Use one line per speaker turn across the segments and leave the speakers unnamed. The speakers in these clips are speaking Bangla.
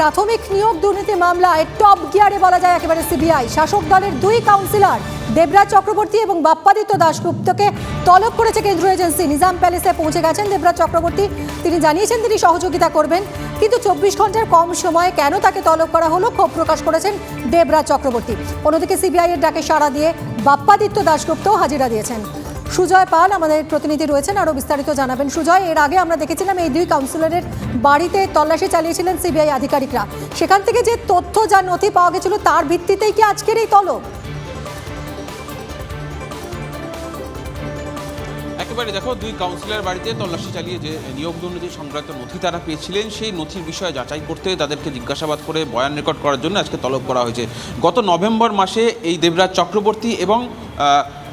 প্রাথমিক নিয়োগ দুর্নীতি মামলায় টপ গিয়ারে বলা যায় একেবারে সিবিআই। শাসক দলের দুই কাউন্সিলর দেবরাজ চক্রবর্তী এবং বাপ্পাদিত্য দাশগুপ্তকে তলব করেছে কেন্দ্রীয় এজেন্সি। নিজাম প্যালেসে পৌঁছে গেছেন দেবরাজ চক্রবর্তী। তিনি জানিয়েছেন তিনি সহযোগিতা করবেন, কিন্তু চব্বিশ ঘণ্টার কম সময়ে কেন তাকে তলব করা হলো ক্ষোভ প্রকাশ করেছেন দেবরাজ চক্রবর্তী। অন্যদিকে সিবিআই এর ডাকে সাড়া দিয়ে বাপ্পাদিত্য দাশগুপ্তও হাজিরা দিয়েছেন। সুজয় পাল আমাদের প্রতিনিধি রয়েছেন, আরও বিস্তারিত জানাবেন। সুজয়, এর আগে আমরা দেখেছিলাম এই দুই কাউন্সিলরের বাড়িতে তল্লাশি চালিয়েছিলেন সিবিআই আধিকারিকরা। সেখান থেকে যে তথ্য যা নথি পাওয়া গেছিল, তার ভিত্তিতেই কি আজকের এই তলব?
একেবারে দেখো, দুই কাউন্সিলর বাড়িতে তল্লাশি চালিয়ে যে নিয়োগ দুর্নীতি সংক্রান্ত নথি তারা পেয়েছিলেন, সেই নথির বিষয়ে যাচাই করতে তাদেরকে জিজ্ঞাসাবাদ করে বয়ান রেকর্ড করার জন্য আজকে তলব করা হয়েছে। গত নভেম্বর মাসে এই দেবরাজ চক্রবর্তী এবং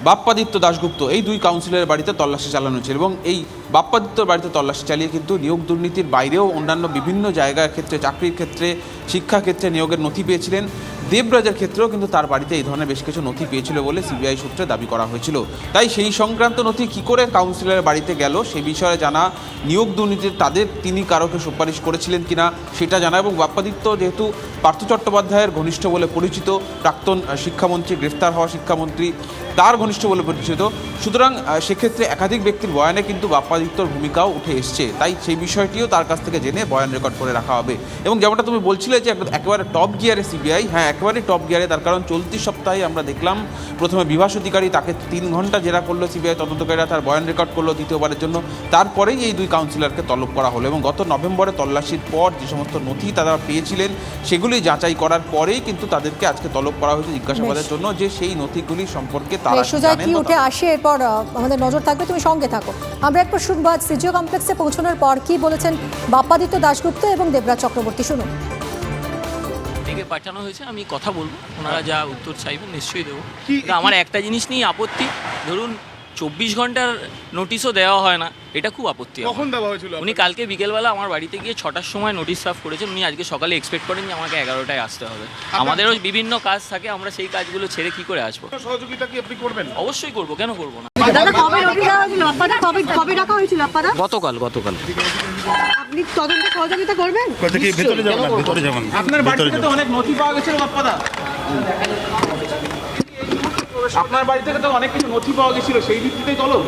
বাপ্পাদিত্য দাশগুপ্ত এই দুই কাউন্সিলরের বাড়িতে তল্লাশি চালানো হয়েছিল এবং এই বাপ্পাদিত্যর বাড়িতে তল্লাশি চালিয়ে কিন্তু নিয়োগ দুর্নীতির বাইরেও অন্যান্য বিভিন্ন জায়গার ক্ষেত্রে, চাকরির ক্ষেত্রে শিক্ষাক্ষেত্রে নিয়োগের নথি পেয়েছিলেন। দেবরাজের ক্ষেত্রেও কিন্তু তার বাড়িতে এই ধরনের বেশ কিছু নথি পেয়েছিল বলে সিবিআই সূত্রে দাবি করা হয়েছিল। তাই সেই সংক্রান্ত নথি কী করে কাউন্সিলরের বাড়িতে গেল, সে বিষয়ে জানা নিয়োগ দুর্নীতির তাদের তিনি কারোকে সুপারিশ করেছিলেন কিনা সেটা জানা এবং বাপ্পাদিত্য যেহেতু পার্থ চট্টোপাধ্যায়ের ঘনিষ্ঠ বলে পরিচিত, প্রাক্তন শিক্ষামন্ত্রী, গ্রেফতার হওয়া শিক্ষামন্ত্রী, তার ঘনিষ্ঠ বলে পরিচিত। সুতরাং সেক্ষেত্রে একাধিক ব্যক্তির বয়ানে কিন্তু বাপ্পাদিত্যর ভূমিকাও উঠে এসছে। তাই সেই বিষয়টিও তার কাছ থেকে জেনে বয়ান রেকর্ড করে রাখা হবে। এবং যেমনটা তুমি বলছিলে যে একেবারে টপ গিয়ারে সিবিআই হ্যাঁ একেবারে টপ গিয়ারে তার কারণ চলতি সপ্তাহে আমরা দেখলাম প্রথমে বিভাস অধিকারী তাকে তিন ঘণ্টা জেরা করল সিবিআই তদন্তকারীরা তার বয়ান রেকর্ড করল দ্বিতীয়বারের জন্য। তারপরেই এই দুই কাউন্সিলরকে তলব করা হলো এবং গত নভেম্বরে তল্লাশির পর যে সমস্ত নথি তারা পেয়েছিলেন সেগুলি যাচাই করার পরেই কিন্তু তাদেরকে আজকে তলব করা হয়েছে জিজ্ঞাসাবাদের জন্য যে সেই নথিগুলি সম্পর্কে তারা
কি উঠে আসে? এরপর আমাদের নজর থাকবে তুমি সঙ্গে থাকো। আমরা একবার শুনব আজ সিজিও কমপ্লেক্সে পৌঁছানোর পর কি বলেছেন বাপ্পাদিত্য দাশগুপ্ত এবং দেবরাজ চক্রবর্তী। শুনুন।
থেকে পাঠানো হয়েছে আমি কথা বলব। ওনারা যা উত্তর চাইবেন নিশ্চয়ই দেবো। আমার একটা জিনিস নিয়ে আপত্তি। ধরুন চব্বিশ ঘণ্টার নোটিশও দেওয়া হয় না এটা খুব আপত্তি।
কখন দেওয়া হয়েছিল?
উনি কালকে বিকেলবেলা আমার বাড়িতে গিয়ে ছটার সময় নোটিশ সার্ভ করেছেন উনি আজকে সকালে এক্সপেক্ট করেন যে আমাকে এগারোটায় আসতে হবে। আমাদেরও বিভিন্ন কাজ থাকে আমরা সেই কাজগুলো ছেড়ে কি করে আসব?
সহযোগিতা কি আপনি করবেন?
অবশ্যই করব কেন করব না?
কবে নোটিশ দেওয়া হয়েছিল? আপনাদের কবে কবে ডাকা হয়েছিল? আপনারা
গতকাল গতকাল।
আপনি তদন্তে সহযোগিতা করবেন?
ভেতরে যাবেন ভেতরে যাবেন
আপনার বাড়িতে তো অনেক নথি পাওয়া গেছিল বাপ্পাদা। আপনার বাড়ি থেকে তো অনেক কিছু নথি পাওয়া গেছিল সেই ভিত্তিতেই তলব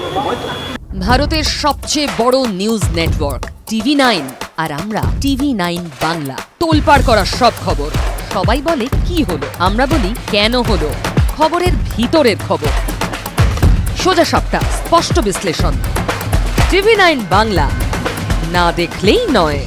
ভারতের সবচেয়ে বড় নিউজ নেটওয়ার্ক টিভি নাইন আর আমরা টিভি নাইন বাংলা। তোলপাড় করা সব খবর। সবাই বলে কি হলো? আমরা বলি কেন হলো? খবরের ভিতরের খবর। সোজা সাপটা স্পষ্ট বিশ্লেষণ। TV nine Bangla. না দেখলেই নয়।